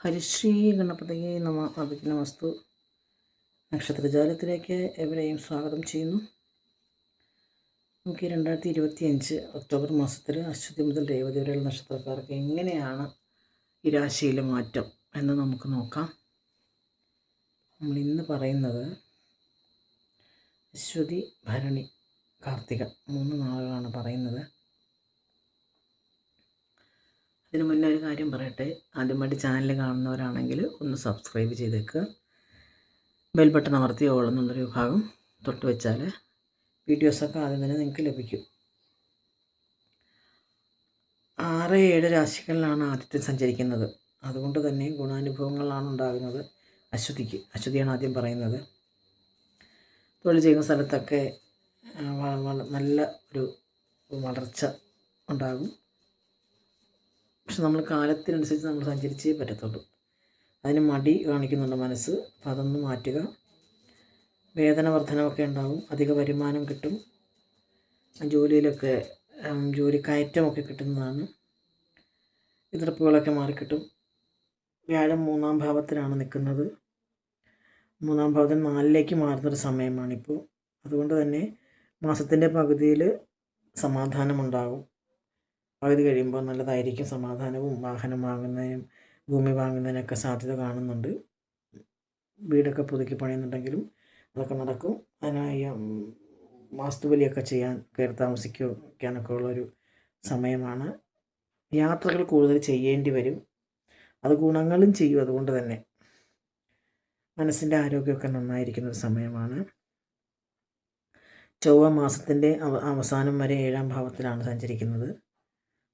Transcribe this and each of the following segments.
ഹരിശ്രീ ഗണപതിയെ നമ അഭിജ്ഞമസ്തു നക്ഷത്രജാലത്തിലേക്ക് എവരെയും സ്വാഗതം ചെയ്യുന്നു. നമുക്ക് രണ്ടായിരത്തി ഇരുപത്തി അഞ്ച് ഒക്ടോബർ മാസത്തിൽ അശ്വതി മുതൽ രേവതി വരെയുള്ള നക്ഷത്രക്കാർക്ക് എങ്ങനെയാണ് ഈ രാശിയിലെ മാറ്റം എന്ന് നമുക്ക് നോക്കാം. നമ്മൾ ഇന്ന് പറയുന്നത് അശ്വതി ഭരണി കാർത്തിക മൂന്ന് നാളുകളാണ് പറയുന്നത്. അതിന് മുന്നേ ഒരു കാര്യം പറയട്ടെ? ആദ്യമായിട്ട് ചാനൽ കാണുന്നവരാണെങ്കിൽ ഒന്ന് സബ്സ്ക്രൈബ് ചെയ്തേക്കുക ബെൽ ബട്ടൺ അമർത്തി ഓൾ എന്നുള്ളൊരു വിഭാഗം തൊട്ട് വെച്ചാൽ വീഡിയോസൊക്കെ ആദ്യം തന്നെ നിങ്ങൾക്ക് ലഭിക്കും. ആറ് ഏഴ് രാശികളിലാണ് ആദ്യത്തെ സഞ്ചരിക്കുന്നത്. അതുകൊണ്ട് തന്നെ ഗുണാനുഭവങ്ങളാണ് ഉണ്ടാകുന്നത്. അശ്വതിക്ക് അശ്വതിയാണ് ആദ്യം പറയുന്നത്. തൊഴിൽ ചെയ്യുന്ന സ്ഥലത്തൊക്കെ നല്ല ഒരു വളർച്ച ഉണ്ടാകും. പക്ഷെ നമ്മൾ കാലത്തിനനുസരിച്ച് നമ്മൾ സഞ്ചരിച്ചേ പറ്റത്തുള്ളൂ. അതിന് മടി കാണിക്കുന്നുണ്ട് മനസ്സ്. അപ്പോൾ അതൊന്ന് മാറ്റുക. വേതന വർധനമൊക്കെ ഉണ്ടാവും. അധിക വരുമാനം കിട്ടും. ജോലിയിലൊക്കെ ജോലി കയറ്റമൊക്കെ കിട്ടുന്നതാണ്. എതിർപ്പുകളൊക്കെ മാറിക്കിട്ടും. വ്യാഴം മൂന്നാം ഭാവത്തിലാണ് നിൽക്കുന്നത്. മൂന്നാം ഭാവത്തിൽ നാലിലേക്ക് മാറുന്നൊരു സമയമാണിപ്പോൾ. അതുകൊണ്ട് തന്നെ മാസത്തിന്റെ പകുതിയിൽ സമാധാനമുണ്ടാകും പകുതി കഴിയുമ്പോൾ നല്ലതായിരിക്കും. സമാധാനവും വാഹനം വാങ്ങുന്നതിനും ഭൂമി വാങ്ങുന്നതിനൊക്കെ സാധ്യത കാണുന്നുണ്ട്. വീടൊക്കെ പുതുക്കി പണിയുന്നുണ്ടെങ്കിലും അതൊക്കെ നടക്കും. അതിനായി വാസ്തുവലിയൊക്കെ ചെയ്യാൻ കയറി താമസിക്കാനൊക്കെ ഉള്ളൊരു സമയമാണ്. യാത്രകൾ കൂടുതൽ ചെയ്യേണ്ടി വരും. അത് ഗുണങ്ങളും ചെയ്യും അതുകൊണ്ട് തന്നെ. മനസ്സിന്റെ ആരോഗ്യമൊക്കെ നന്നായിരിക്കുന്ന ഒരു സമയമാണ്. ചൊവ്വ മാസത്തിന്റെ അവ അവസാനം വരെ ഏഴാം ഭാവത്തിലാണ് സഞ്ചരിക്കുന്നത്.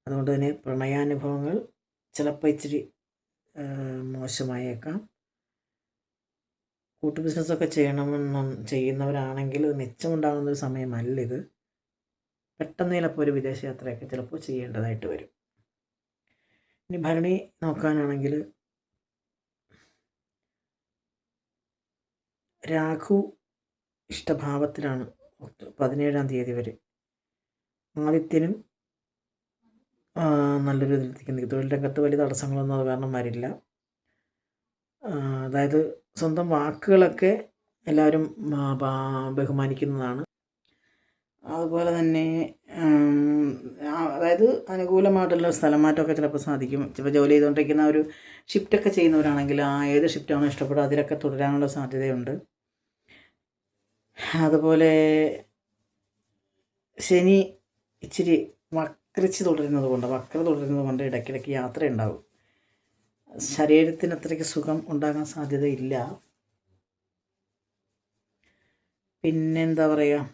അതുകൊണ്ട് തന്നെ പ്രണയാനുഭവങ്ങൾ ചിലപ്പോൾ ഇച്ചിരി മോശമായേക്കാം. കൂട്ടു ബിസിനസ്സൊക്കെ ചെയ്യണമെന്നും ചെയ്യുന്നവരാണെങ്കിൽ ഇത് മെച്ചമുണ്ടാകുന്ന ഒരു സമയമല്ല ഇത് പെട്ടെന്ന് ചിലപ്പോൾ ഒരു വിദേശയാത്രയൊക്കെ ചിലപ്പോൾ ചെയ്യേണ്ടതായിട്ട് വരും. ഇനി ഭരണി നോക്കാനാണെങ്കിൽ രാഘു ഇഷ്ടഭാവത്തിലാണ് പതിനേഴാം തീയതി വരെ. ആദിത്യനും നല്ലൊരു ഇതിലേക്ക് നിൽക്കും തൊഴിൽ രംഗത്ത് വലിയ തടസ്സങ്ങളൊന്നും അത് കാരണം വരില്ല. അതായത് സ്വന്തം വാക്കുകളൊക്കെ എല്ലാവരും ബഹുമാനിക്കുന്നതാണ്. അതുപോലെ തന്നെ അതായത് അനുകൂലമായിട്ടുള്ള സ്ഥലം മാറ്റമൊക്കെ ചിലപ്പോൾ സാധിക്കും. ചിലപ്പോൾ ജോലി ചെയ്തുകൊണ്ടിരിക്കുന്ന ഒരു ഷിഫ്റ്റൊക്കെ ചെയ്യുന്നവരാണെങ്കിൽ ആ ഏത് ഷിഫ്റ്റാണോ ഇഷ്ടപ്പെടുക അതിലൊക്കെ തുടരാനുള്ള സാധ്യതയുണ്ട്. അതുപോലെ ശനി ഇച്ചിരി വക്രിച്ച് തുടരുന്നത് കൊണ്ട് വക്ര തുടരുന്നത് കൊണ്ട് ഇടയ്ക്കിടയ്ക്ക് യാത്ര ഉണ്ടാവും ശരീരത്തിന് അത്രയ്ക്ക് സുഖം ഉണ്ടാകാൻ സാധ്യതയില്ല. പിന്നെന്താ പറയുക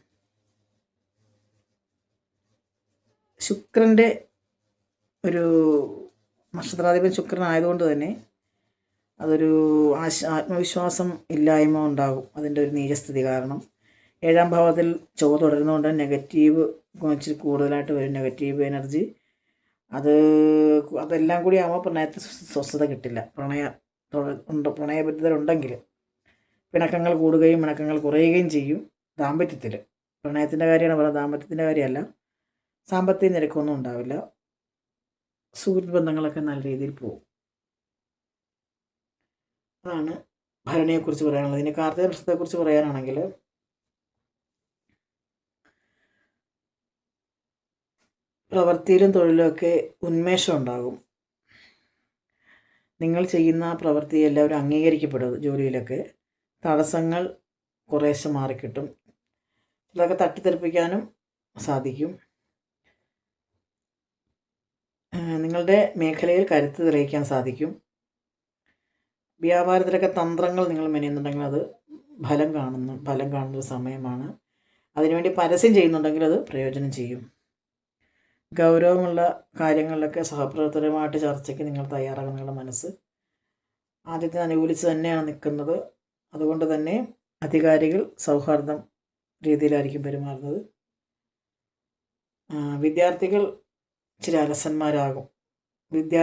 ശുക്രന്റെ ഒരു നക്ഷത്രാധിപൻ ശുക്രൻ ആയതുകൊണ്ട് തന്നെ അതൊരു ആശ ആത്മവിശ്വാസം ഇല്ലായ്മ ഉണ്ടാകും. അതിന്റെ ഒരു നീചസ്ഥിതി കാരണം. ഏഴാം ഭാവത്തിൽ ചൊവ്വ തുടരുന്നതുകൊണ്ട് നെഗറ്റീവ് ഇച്ചിരി കൂടുതലായിട്ട് വരും. നെഗറ്റീവ് എനർജി അത് അതെല്ലാം കൂടി ആകുമ്പോൾ പ്രണയത്തെ സ്വ- സ്വസ്ഥത കിട്ടില്ല. പ്രണയ ഉണ്ട് പ്രണയബദ്ധരുണ്ടെങ്കിൽ പിണക്കങ്ങൾ കൂടുകയും പിണക്കങ്ങൾ കുറയുകയും ചെയ്യും ദാമ്പത്യത്തിൽ. പ്രണയത്തിന്റെ കാര്യമാണ് പറയുന്നത് ദാമ്പത്യത്തിന്റെ കാര്യമല്ല. സാമ്പത്തിക നിരക്കൊന്നും ഉണ്ടാവില്ല. സുഹൃത്ത് ബന്ധങ്ങളൊക്കെ നല്ല രീതിയിൽ പോകും. അതാണ് ഭരണിയെക്കുറിച്ച് പറയാനുള്ളത്. ഇനി കാർത്തിക പ്രശ്നത്തെക്കുറിച്ച് പറയാനാണെങ്കിൽ പ്രവൃത്തിയിലും തൊഴിലുമൊക്കെ ഉന്മേഷം ഉണ്ടാകും. നിങ്ങൾ ചെയ്യുന്ന പ്രവൃത്തി എല്ലാവരും അംഗീകരിക്കപ്പെടും ജോലിയിലൊക്കെ. തടസ്സങ്ങൾ കുറേശ്ശെ മാറിക്കിട്ടും. ഇതൊക്കെ തട്ടിത്തെറിപ്പിക്കാനും സാധിക്കും. നിങ്ങളുടെ മേഖലയിൽ കരുത്ത് തെളിയിക്കാൻ സാധിക്കും. വ്യാപാരത്തിലൊക്കെ തന്ത്രങ്ങൾ നിങ്ങൾ മെനയുന്നുണ്ടെങ്കിൽ അത് ഫലം കാണുന്നു ഫലം കാണുന്ന സമയമാണ്. അതിനുവേണ്ടി പരസ്യം ചെയ്യുന്നുണ്ടെങ്കിൽ അത് പ്രയോജനം ചെയ്യും. ഗൗരവമുള്ള കാര്യങ്ങളിലൊക്കെ സഹപ്രവർത്തകരുമായിട്ട് ചർച്ചയ്ക്ക് നിങ്ങൾ തയ്യാറാകും നിങ്ങളുടെ മനസ്സ്. ആദ്യത്തെ അനുകൂലിച്ച് തന്നെയാണ് നിൽക്കുന്നത്. അതുകൊണ്ട് തന്നെ അധികാരികൾ സൗഹാർദ്ദം രീതിയിലായിരിക്കും പെരുമാറുന്നത്. വിദ്യാർത്ഥികൾ ചില അലസന്മാരാകും. വിദ്യ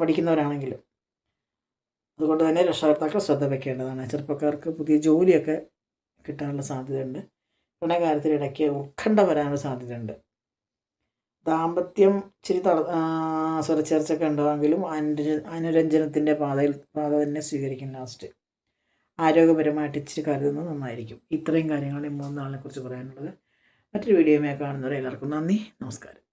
പഠിക്കുന്നവരാണെങ്കിലും. അതുകൊണ്ട് തന്നെ രക്ഷകർത്താക്കൾ ശ്രദ്ധ വയ്ക്കേണ്ടതാണ് ചെറുപ്പക്കാർക്ക് പുതിയ ജോലിയൊക്കെ കിട്ടാനുള്ള സാധ്യതയുണ്ട്. പ്രണയകാര്യത്തിൽ ഇടയ്ക്ക് ഉത്കണ്ഠ വരാനുള്ള സാധ്യതയുണ്ട്. ദാമ്പത്യം ഇച്ചിരി തള സ്വരച്ചേർച്ചൊക്കെ ഉണ്ടാകുമെങ്കിലും അനുര അനുരഞ്ജനത്തിന്റെ പാതയിൽ പാത തന്നെ സ്വീകരിക്കും ലാസ്റ്റ് ആരോഗ്യപരമായിട്ട് ഇച്ചിരി കരുതുന്നത് നന്നായിരിക്കും. ഇത്രയും കാര്യങ്ങൾ ഈ മൂന്നാളിനെ കുറിച്ച് പറയാനുള്ളത്. മറ്റൊരു വീഡിയോയുമായി കാണുന്നവരെ എല്ലാവർക്കും നന്ദി. നമസ്കാരം.